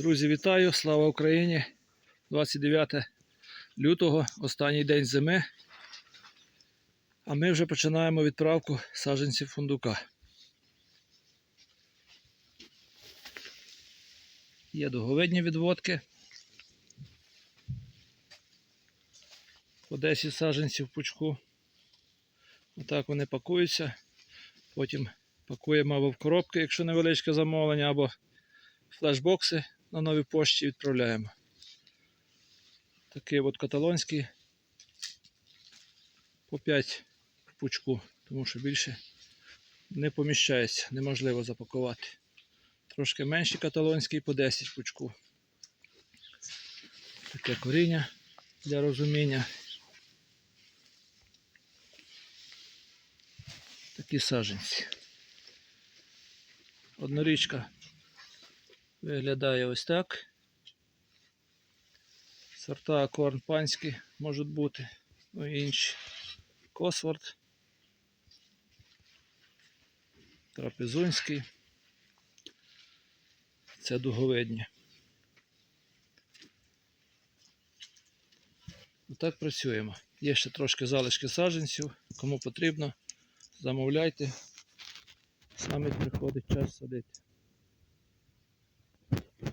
Друзі, вітаю! Слава Україні! 29 лютого, останній день зими. А ми вже починаємо відправку саджанців фундука. Є договидні відводки. По 10 саджанців в пучку. Отак вони пакуються. Потім пакуємо або в коробки, якщо невеличке замовлення, або флешбокси на новій пошті відправляємо. Такий от каталонський по 5 в пучку, тому що більше не поміщається, неможливо запакувати. Трошки менший каталонський по 10 в пучку. Таке коріння для розуміння. Такі саджанці. Однорічка Виглядає ось так. Сорта корн панські можуть бути, ну і інші. Косворд. Трапезунський. Це дуговидні. Отак працюємо. Є ще трошки залишки саджанців. Кому потрібно, замовляйте. Саме приходить час садити.